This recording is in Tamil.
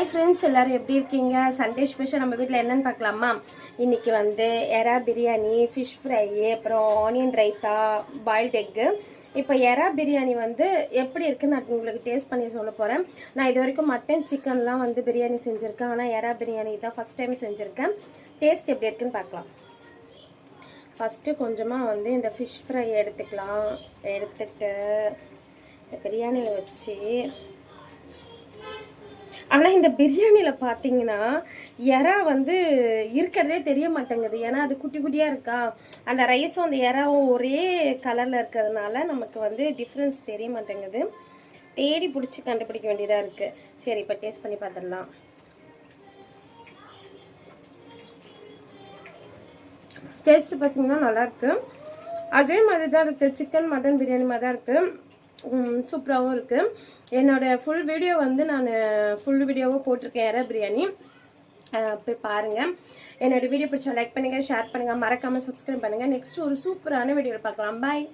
ஹாய் ஃப்ரெண்ட்ஸ் எல்லோரும் எப்படி இருக்கீங்க? சண்டே ஸ்பெஷல் நம்ம வீட்டில் என்னென்னு பார்க்கலாமா? இன்றைக்கி வந்து எறா பிரியாணி ஃபிஷ் ஃப்ரை அப்புறம் ஆனியன் ரைத்தா பாயில்ட் எக்கு இப்போ எறா பிரியாணி வந்து எப்படி இருக்குன்னு நான் உங்களுக்கு டேஸ்ட் பண்ணி சொல்ல போகிறேன் நான் இது வரைக்கும் மட்டன் சிக்கன்லாம் வந்து பிரியாணி செஞ்சுருக்கேன். ஆனால் எறா பிரியாணி தான் ஃபஸ்ட் டைம் செஞ்சுருக்கேன். டேஸ்ட் எப்படி இருக்குன்னு பார்க்கலாம். ஃபஸ்ட்டு கொஞ்சமாக வந்து இந்த ஃபிஷ் ஃப்ரை எடுத்துக்கலாம். எடுத்துகிட்டு இந்த பிரியாணியில் வச்சு ஆனால் இந்த பிரியாணியில் பார்த்தீங்கன்னா இறா வந்து இருக்கிறதே தெரிய மாட்டேங்குது. ஏன்னா அது குட்டி குட்டியாக இருக்கா? அந்த ரைஸும் அந்த இறாவும் ஒரே கலரில் இருக்கிறதுனால நமக்கு வந்து டிஃப்ரென்ஸ் தெரிய மாட்டேங்குது. தேடி பிடிச்சி கண்டுபிடிக்க வேண்டியதாக இருக்குது சரி இப்போ டேஸ்ட் பண்ணி பார்த்துடலாம் டேஸ்ட்டு பார்த்தீங்கன்னா நல்லாயிருக்கு அதே மாதிரி தான் இருக்குது சிக்கன் மட்டன் பிரியாணி மாதிரி தான் இருக்குது சூப்பராகவும் இருக்குது என்னோடய ஃபுல் வீடியோ வந்து நான் ஃபுல் வீடியோவாக போட்டிருக்கேன் எற பிரியாணி. போய் பாருங்கள் என்னோடய வீடியோ பிடிச்சா லைக் பண்ணுங்கள் ஷேர் பண்ணுங்கள் மறக்காமல் சப்ஸ்கிரைப் பண்ணுங்கள் நெக்ஸ்ட் ஒரு சூப்பரான வீடியோவில் பார்க்கலாம். பாய்